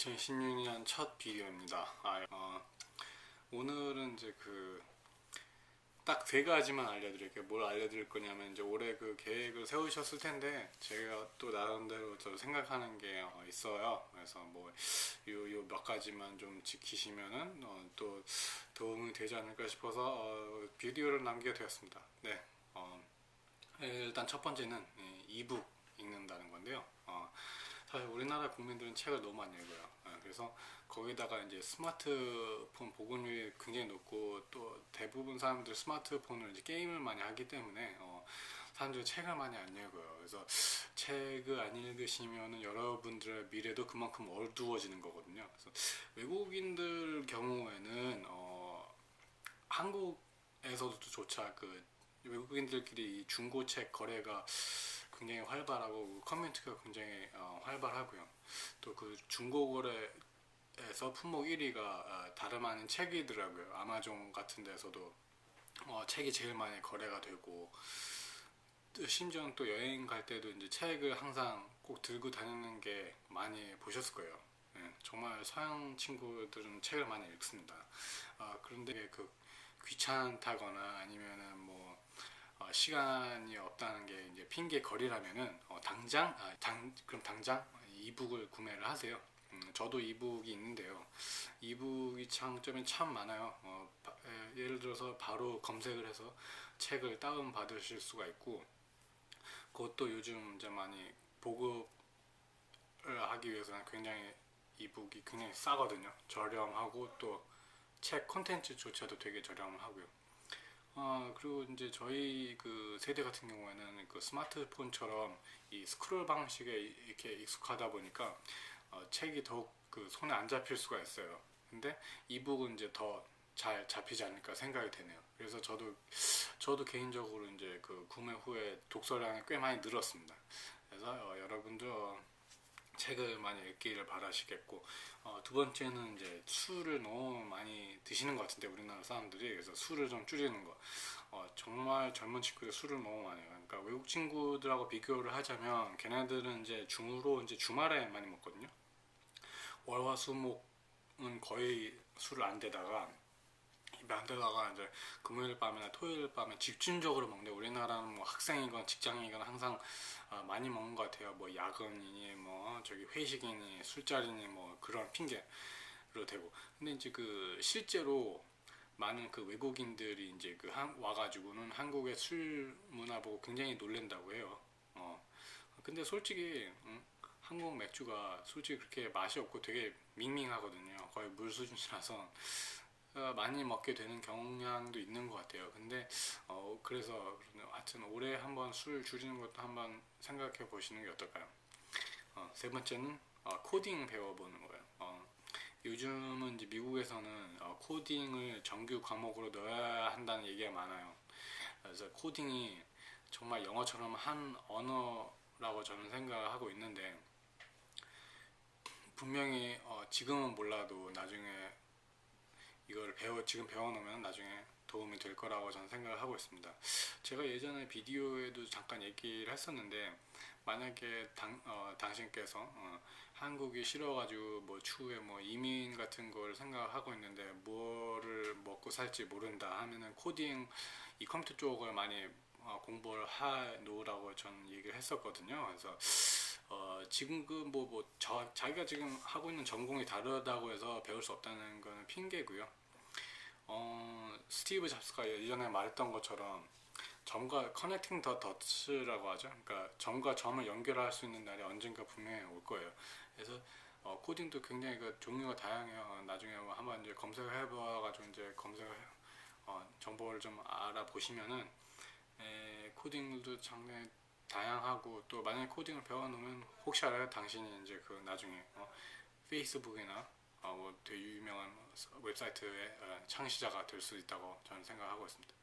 2016년 첫 비디오입니다. 아, 어, 오늘은 이제 그 딱 세 가지만 알려드릴게요. 뭘 알려드릴 거냐면 이제 올해 그 계획을 세우셨을 텐데 제가 또 나름대로 저 생각하는 게 어, 있어요. 그래서 뭐요 가지만 좀 지키시면은 어, 또 도움이 되지 않을까 싶어서 어, 비디오를 남기게 되었습니다. 네. 어, 일단 첫 번째는 이 이북 사실 우리나라 국민들은 책을 너무 많이 읽어요. 어, 그래서 거기다가 이제 스마트폰 보급률이 굉장히 높고 또 대부분 사람들 스마트폰을 이제 게임을 많이 하기 때문에 어, 사람들이 책을 많이 안 읽어요. 그래서 책을 안 읽으시면은 여러분들의 미래도 그만큼 어두워지는 거거든요. 그래서 외국인들 경우에는 어, 한국에서도 조차 그 외국인들끼리 이 중고책 거래가 굉장히 활발하고 커뮤니티가 굉장히 어, 활발하고요. 또 그 중고 거래에서 품목 1위가 어, 다름 아닌 책이더라고요. 아마존 같은 데서도 어, 책이 제일 많이 거래가 되고 또 심지어는 또 여행 갈 때도 이제 책을 항상 꼭 들고 다니는 게 많이 보셨을 거예요. 예, 정말 서양 친구들은 책을 많이 읽습니다. 아, 그런데 그 귀찮다거나 아니면은 뭐 어, 시간이 없다는 게 이제 핑계 거리라면은 어, 당장 아, 당 그럼 당장 이북을 구매를 하세요. 음, 저도 이북이 있는데요. 이북이 장점이 참 많아요. 어, 바- 에, 예를 들어서 바로 검색을 해서 책을 다운 받으실 수가 있고, 그것도 요즘 이제 많이 보급을 하기 위해서는 굉장히 이북이 굉장히 싸거든요. 저렴하고 또 책 콘텐츠조차도 되게 저렴하고요. 어, 그리고 이제 저희 그 세대 같은 경우에는 그 스마트폰처럼 이 스크롤 방식에 이렇게 익숙하다 보니까 어, 책이 더욱 그 손에 안 잡힐 수가 있어요. 근데 이북은 이제 더 잘 잡히지 않을까 생각이 되네요. 그래서 저도 저도 개인적으로 이제 그 구매 후에 독서량이 꽤 많이 늘었습니다. 그래서 어, 여러분도 어, 책을 많이 읽기를 바라시겠고 어, 두 번째는 이제 술을 너무 많이 드시는 것 같은데 우리나라 사람들이. 그래서 술을 좀 줄이는 거. 어, 정말 젊은 친구들 술을 너무 많이 해요. 그러니까 외국 친구들하고 비교를 하자면 걔네들은 이제 중으로 이제 주말에 많이 먹거든요. 월화수목은 거의 술을 안 대다가 대다가 이제 금요일 밤이나 토요일 밤에 집중적으로 먹는데 우리나라는 뭐 학생이건 직장이건 항상 어, 많이 먹는 것 같아요. 뭐 야근이니 뭐 저기 회식이니 술자리니 뭐 그런 핑계로 되고. 근데 이제 그 실제로 많은 그 외국인들이 이제 그 한, 와가지고는 한국의 술 문화 보고 굉장히 놀랜다고 해요. 어. 근데 솔직히 음, 한국 맥주가 솔직히 그렇게 맛이 없고 되게 밍밍하거든요. 거의 물 수준이라서 어, 많이 먹게 되는 경향도 있는 것 같아요. 근데 어, 그래서 하여튼 올해 한번 술 줄이는 것도 한번 생각해 보시는 게 어떨까요? 어, 세 번째는 어, 코딩 배워보는 거예요. 어, 요즘은 이제 미국에서는 어, 코딩을 정규 과목으로 넣어야 한다는 얘기가 많아요. 그래서 코딩이 정말 영어처럼 한 언어라고 저는 생각을 하고 있는데 분명히 어, 지금은 몰라도 나중에 이걸 배워 지금 배워놓으면 나중에 도움이 될 거라고 저는 생각을 하고 있습니다. 제가 예전에 비디오에도 잠깐 얘기를 했었는데 만약에 당, 어, 당신께서 어, 한국이 싫어가지고 뭐 추후에 뭐 이민 같은 걸 생각하고 있는데 뭐를 먹고 살지 모른다 하면은 코딩 이 컴퓨터 쪽을 많이 어, 공부를 하 놓으라고 저는 얘기를 했었거든요. 그래서 어, 지금 그뭐 뭐 자기가 지금 하고 있는 전공이 다르다고 해서 배울 수 없다는 거는 핑계고요. 어, 스티브 잡스가 예전에 말했던 것처럼 점과 커넥팅 더 더츠라고 하죠. 그러니까 점과 점을 연결할 수 있는 날이 언젠가 분명히 올 거예요. 그래서 어, 코딩도 굉장히 그 종류가 다양해요. 어, 나중에 뭐 한번 이제 검색을 해봐가지고 이제 검색을 해, 어, 정보를 좀 알아보시면은 에, 코딩도 상당히 다양하고 또 만약에 코딩을 배워놓으면 혹시 알아요 당신이 이제 그 나중에 어, 페이스북이나 어, 뭐 되게 유명한 웹사이트의 어, 창시자가 될 수 있다고 저는 생각하고 있습니다.